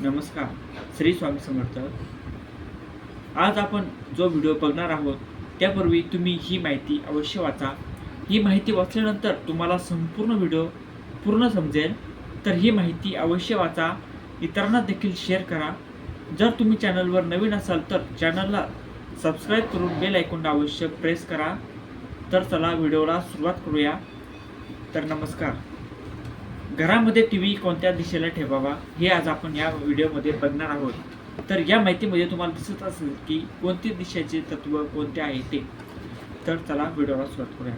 नमस्कार श्री स्वामी समर्थ. आज आपण जो व्हिडिओ बघणार आहोत त्यापूर्वी तुम्ही ही माहिती अवश्य वाचा. ही माहिती वाचल्यानंतर तुम्हाला संपूर्ण व्हिडिओ पूर्ण समजेल. तर ही माहिती अवश्य वाचा. इतरांना देखील शेअर करा. जर तुम्ही चॅनलवर नवीन असाल तर चॅनलला सबस्क्राईब करून बेल ऐकून अवश्य प्रेस करा. तर चला व्हिडिओला सुरुवात करूया. तर नमस्कार. घरामध्ये टी व्ही कोणत्या दिशेला ठेवावा हे आज आपण या व्हिडिओमध्ये बघणार आहोत. तर या माहितीमध्ये तुम्हाला दिसत असेल की कोणती दिशेचे तत्व कोणते आहे ते. तर चला व्हिडिओला सुरुवात करूया.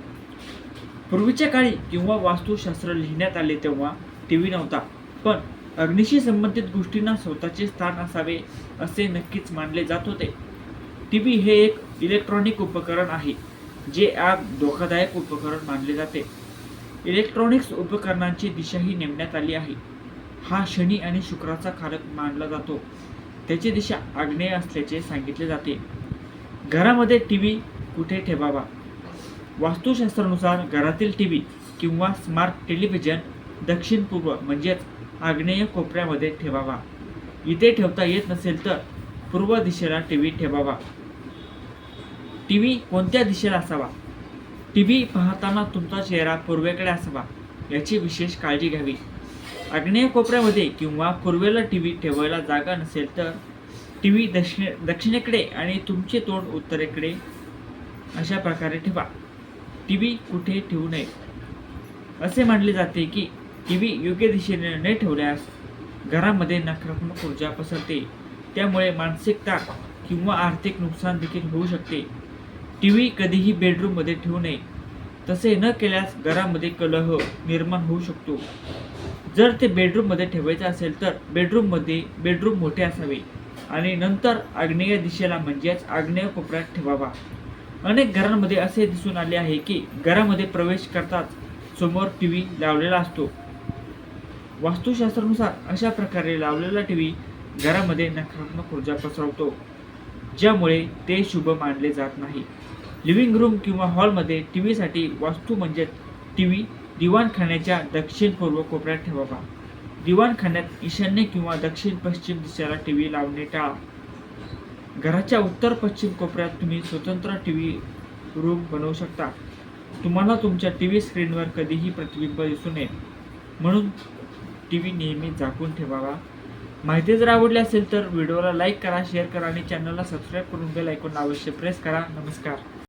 पूर्वीच्या काळी किंवा वास्तुशास्त्र लिहिण्यात आले तेव्हा टी व्ही नव्हता पण अग्नीशी संबंधित गोष्टींना स्वतःचे स्थान असावे असे नक्कीच मानले जात होते. टी व्ही हे एक इलेक्ट्रॉनिक उपकरण आहे जे आग धोकादायक उपकरण मानले जाते. इलेक्ट्रॉनिक्स उपकरणांची दिशाही नेमण्यात आली आहे. हा शनी आणि शुक्राचा कारक मानला जातो. त्याची दिशा आग्नेय असल्याचे सांगितले जाते. घरामध्ये टी व्ही कुठे ठेवावा? वास्तुशास्त्रानुसार घरातील टी व्ही किंवा स्मार्ट टेलिव्हिजन दक्षिण पूर्व म्हणजेच आग्नेय कोपऱ्यामध्ये ठेवावा. इथे ठेवता येत नसेल तर पूर्व दिशेला टी व्ही ठेवावा. टी व्ही कोणत्या दिशेला असावा? टी व्ही पाहताना तुमचा चेहरा पूर्वेकडे असावा याची विशेष काळजी घ्यावी. आग्नेय कोपऱ्यामध्ये किंवा पूर्वेला टी व्ही ठेवायला जागा नसेल तर टी व्ही दक्षिणे दक्षिणेकडे आणि तुमचे तोंड उत्तरेकडे अशा प्रकारे ठेवा. टी व्ही कुठे ठेवू नये. असे मानले जाते की टी व्ही योग्य दिशेने न ठेवल्यास घरामध्ये नकारात्मक ऊर्जा पसरते. त्यामुळे मानसिक ताण किंवा आर्थिक नुकसान देखील होऊ शकते. टी व्ही कधीही बेडरूममध्ये ठेवू नये. तसे न केल्यास घरामध्ये कलह निर्माण होऊ शकतो. जर ते बेडरूममध्ये ठेवायचे असेल तर बेडरूममध्ये बेडरूम मोठे असावे आणि नंतर आग्नेय दिशेला म्हणजेच आग्नेय कोपऱ्यात ठेवावा. अनेक घरांमध्ये असे दिसून आले आहे की घरामध्ये प्रवेश करताच समोर टी व्ही लावलेला असतो. वास्तुशास्त्रानुसार अशा प्रकारे लावलेला टी व्ही घरामध्ये नकारात्मक ऊर्जा पसरवतो ज्यामुळे ते शुभ मानले जात नाही. लिव्हिंग रूम किंवा हॉलमध्ये टी व्हीसाठी वास्तू म्हणजे टी व्ही दिवाणखान्याच्या दक्षिण पूर्व कोपऱ्यात ठेवावा. दिवाणखान्यात ईशान्य किंवा दक्षिण पश्चिम दिशेला टी व्ही लावणे टाळा. घराच्या उत्तर पश्चिम कोपऱ्यात तुम्ही स्वतंत्र टी व्ही रूम बनवू शकता. तुम्हाला तुमच्या टी व्ही स्क्रीनवर कधीही प्रतिबिंब दिसू नये. म्हणून टी व्ही नेहमी झाकून ठेवावा. माहिती जर आवडली असेल तर व्हिडिओला लाईक करा शेअर करा आणि चॅनलला सबस्क्राईब करून बेल ऐकून अवश्य प्रेस करा. नमस्कार.